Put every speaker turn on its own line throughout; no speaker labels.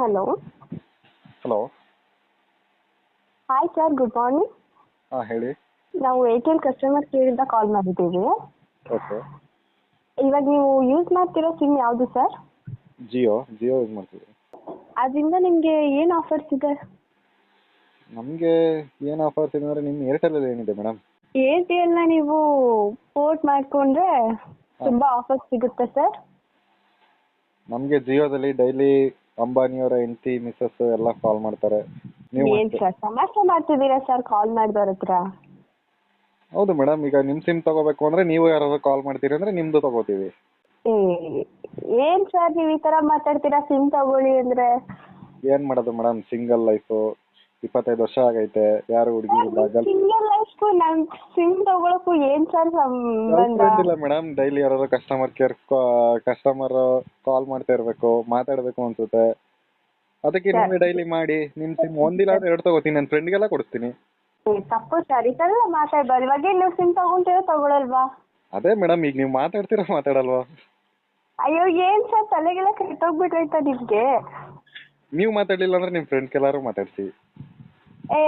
Hello.
Hello.
Hi sir good morning
ಹಾಂ ಹೇಳಿ.
ನಾವು ಏರ್ಟೆಲ್ ಕಸ್ಟಮರ್ ಕೇರಿಂದ ಕಾಲ್ ಮಾಡಿದ್ದೀವಿ.
ಓಕೆ.
ಇವಾಗ ನೀವು ಯೂಸ್ ಮಾಡ್ತಿರೋ ಸಿಮ್ ಯಾವುದು ಸರ್
ಜಿಯೋ ಜಿಯೋ ಯೂಸ್ ಮಾಡ್ತೀವಿ
ಅದರಿಂದ ನಿಮಗೆ ಏನು ಆಫರ್ಸ್ ಇದೆ?
ನಮಗೆ ಏನು ಆಫರ್ಸ್ ಇದೆ ಅಂದರೆ ನಿಮ್ಮ ಏರ್ಟೆಲಲ್ಲಿ ಏನಿದೆ ಮೇಡಮ್
ಏರ್ಟೆಲ್ನ ನೀವು ಪೋರ್ಟ್ ಮಾಡ್ಕೊಂಡ್ರೆ ತುಂಬ ಆಫರ್ಸ್ ಸಿಗುತ್ತೆ ಸರ್
ನಮಗೆ ಜಿಯೋದಲ್ಲಿ ಡೈಲಿ ಅಂಬಾನಿಯವರ ಹೆಂಡತಿ ಮಿಸ್ಸೆಸ್ ಎಲ್ಲ ಕಾಲ್ ಮಾಡ್ತಾರೆ. ನೀವು
ಏನು ಸರ್ ತಮಾಷೆ ಮಾಡ್ತಿದ್ದೀರಾ ಸರ್ ಕಾಲ್ ಮಾಡಿದವ್ರ ಹತ್ರ?
ಹೌದು ಮೇಡಮ್ ಈಗ ನಿಮ್ ಸಿಮ್ ತಗೋಬೇಕು ಅಂದ್ರೆ ನೀವು ಯಾರಾದ್ರು ಕಾಲ್ ಮಾಡ್ತೀರಿ ಅಂದ್ರೆ ನಿಮ್ದು ತಗೋತೀವಿ.
ಏನ್ ಏನು ಸರ್ ನೀವು ಈ ತರ ಮಾತಾಡ್ತೀರಾ ಸಿಮ್ ತಗೊಳ್ಳಿ ಅಂದ್ರೆ?
ಏನ್ ಮಾಡೋದು ಮೇಡಮ್ ಸಿಂಗಲ್ ಲೈಫು ಇಪ್ಪತ್ತೈದು ವರ್ಷ ಆಗೈತೆ ಯಾರು ಹುಡುಗಿ ಇಲ್ಲ ಗರ್ಲ್
ಸಿಂಗಲ್ ಲೈಫ್ಗೂ ನಮ್ಮ ಸಿಮ್ ತಗೊಳಕ್ಕೂ ಏನು ಸರ್ ಸಂಬಂಧ?
ಫ್ರೆಂಡ್ ಇಲ್ಲ ಮೇಡಮ್ ಡೈಲಿ ಯಾರಾದ್ರು ಕಸ್ಟಮರ್ ಕೇರ್ ಕಸ್ಟಮರ್ ಕಾಲ್ ಮಾಡ್ತಾ ಇರ್ಬೇಕು ಮಾತಾಡ್ಬೇಕು ಅನ್ಸುತ್ತೆ. ಅದಕ್ಕೆ ನೀವೇ ಡೈಲಿ ಮಾಡಿ ನಿಮ್ ಸಿಮ್ ಒಂದಿಲ್ಲ ಅಂದ್ರೆ ಎರಡು ತಗೋತೀನಿ ನನ್ನ ಫ್ರೆಂಡ್ಗೆಲ್ಲ ಕೊಡಿಸ್ತೀನಿ
ಏ, ತಪ್ಪು ಸರ್ ಈ ಥರ ಮಾತಾಡ್ಬಾರ್ದು ಇವಾಗ ನೀವು ಸಿಮ್ ತಗೊಂತೀರೋ ತಗೊಳಲ್ವಾ?
ಅದೇ ಮೇಡಮ್ ಈಗ ನೀವು ಮಾತಾಡ್ತೀರಾ ಮಾತಾಡಲ್ವಾ?
ಅಯ್ಯೋ ಏನ್ ಸರ್ ತಲೆಗೆಲ್ಲ ಕೆಟ್ಟೋಗ್ಬಿಟ್ರೈತ ನಿಮ್ಗೆ.
ನೀವು ಮಾತಾಡಲಿಲ್ಲ ಅಂದ್ರೆ ನಿಮ್ಮ ಫ್ರೆಂಡ್ಗೆಲ್ಲಾರು ಮಾತಾಡಿಸಿ.
ಏ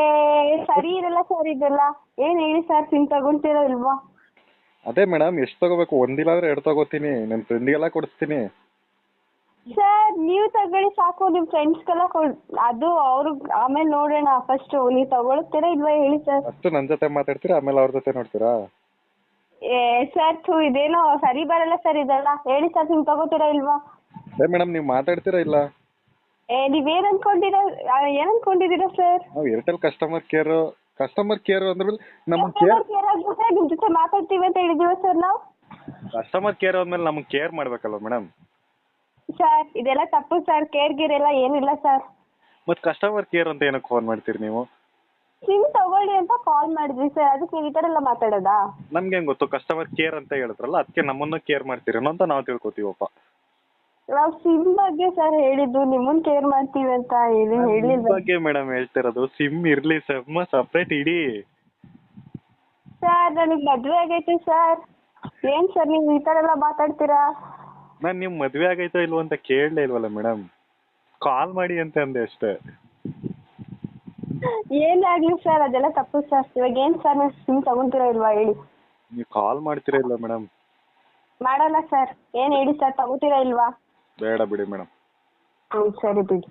ಸರಿ ಇರಲ್ಲ ಸರ್ ಇದೆಲ್ಲ. ಏನ್ ಹೇಳಿ ಸರ್ ಸಿಮ್ ತಗೊಂತೀರೋ ಇಲ್ವಾ
ಅದೇ ಮೇಡಮ್ ಎಷ್ಟು ತಗೋಬೇಕು? ಒಂದಿಲ್ಲ ಆದ್ರೆ ಎರಡು ತಗೋತೀನಿ. ನನ್ನ ಫ್ರೆಂಡ್ಗೆಲ್ಲ ಕೊಡಿಸ್ತೀನಿ.
ಸರ್ ನೀವು ತಗೊಳ್ಳಿ ಸಾಕು. ನಿಮ್ ಫ್ರೆಂಡ್ಸ್ಗೆಲ್ಲ ಕೊಡ್ ಅದು ಅವ್ರಿಗೆ ಆಮೇಲೆ ನೋಡೋಣ. ಫಸ್ಟ್ ನೀವು ತಗೊಳ್ತೀರಾ ಇಲ್ವಾ ಹೇಳಿ ಸರ್?
ಅಷ್ಟು ನನ್ನ ಜೊತೆ ಮಾತಾಡ್ತೀರಾ? ಆಮೇಲೆ ಅವ್ರ ಜೊತೆ ನೋಡ್ತೀರಾ?
ಏ ಸರ್ ಥೂ ಇದೇನೋ ಸರಿ ಬರಲ್ಲ ಸರ್ ಇದೆಲ್ಲ. ಹೇಳಿ ಸರ್ ಸಿಮ್ ತಗೋತೀರಾ ಇಲ್ವಾ?
ಅದೇ ಮೇಡಮ್ ನೀವು ಮಾತಾಡ್ತೀರಾ ಇಲ್ಲ?
ನೀವೇನ್ ಅನ್ಕೊಂಡಿರ ಏನ್ ಅನ್ಕೊಂಡಿದ್ದೀರಾ ಸರ್
ನಾವು Airtel customer care customer care ಅಂದ್ರೆ ನಮ್ಮ ಕೇರ್
ನಿಮ್ ಜೊತೆ ಮಾತಾಡ್ತೀವಿ ಅಂತ ಹೇಳಿದೀವ ಸರ್ ನಾವು?
ಕಸ್ಟಮರ್ ಕೇರ್ ಆದ್ಮೇಲೆ ನಮ್ಗೆ ಕೇರ್ ಮಾಡ್ಬೇಕಲ್ವ ಮೇಡಮ್
ಸರ್ ಇದೆಲ್ಲ ತಪ್ಪು ಸರ್ ಕೇರ್ ಗೀರ್ ಎಲ್ಲ ಏನಿಲ್ಲ ಸರ್
ಮತ್ತೆ ಕಸ್ಟಮರ್ ಕೇರ್ ಅಂತ ಏನಕ್ಕೆ ಫೋನ್ ಮಾಡ್ತೀರಿ ನೀವು?
ಸಿಮ್ ತಗೊಳ್ಳಿ ಅಂತ ಕಾಲ್ ಮಾಡಿದ್ವಿ ಸರ್ ಅದಕ್ಕೆ ನೀವು ಈ ಥರ ಎಲ್ಲ ಮಾತಾಡೋದಾ?
ನಮ್ಗೆ ಹೆಂಗ್ ಗೊತ್ತು? ಕಸ್ಟಮರ್ ಕೇರ್ ಅಂತ ಹೇಳಿದ್ರಲ್ಲ ಅದಕ್ಕೆ ನಮ್ಮನ್ನು ಕೇರ್ ಮಾಡ್ತೀರೇನೋ ಅಂತ ನಾವು ತಿಳ್ಕೊತೀವಪ್ಪ.
ನಾವು ಸಿಮ್ ಬಗ್ಗೆ ಸರ್ ಹೇಳಿದ್ದು ನಿಮ್ಮನ್ ಕೇರ್ ಮಾಡ್ತೀವಿ ಅಂತ ಹೇಳಿ ಹೇಳಿಲ್ಲ
ಬಗ್ಗೆ ಮೇಡಮ್ ಹೇಳ್ತಿರೋದು ಸಿಮ್ ಇರ್ಲಿ ಸಮ್ ಸಪ್ರೇಟ್ ಇಡಿ.
ಸರ್ ನನಗೆ ಮದ್ವೆ ಆಗೈತೆ ಸರ್ ಏನ್ ಸರ್ ನೀವು ಈ ತರ ಎಲ್ಲ ಮಾತಾಡ್ತೀರಾ?
ನಾನ್ ನಿಮ್ ಮದ್ವೆ ಆಗೈತೋ ಇಲ್ವೋ ಅಂತ ಕೇಳಲೇ ಇಲ್ವಲ್ಲ ಮೇಡಮ್ ಕಾಲ್ ಮಾಡಿ ಅಂತ ಅಂದೆ ಅಷ್ಟೇ.
ಏನಾಗ್ಲಿ ಸರ್ ಅದೆಲ್ಲ ತಪ್ಪು ಸರ್ ಇವಾಗ ಏನ್ ಸರ್ ನೀವು ಸಿಮ್ ತಗೊಂತೀರಾ ಇಲ್ವಾ ಹೇಳಿ?
ನೀವು ಕಾಲ್ ಮಾಡ್ತೀರಾ ಇಲ್ಲ ಮೇಡಮ್
ಮಾಡಲ್ಲ ಸರ್ ಏನ್ ಹೇಳಿ ಸರ್ ತಗೋತೀರಾ ಇಲ್ವಾ?
ಬೇಡ ಬಿಡಿ ಮೇಡಮ್.
ಹೌದು ಸರಿ ಬಿಡಿ.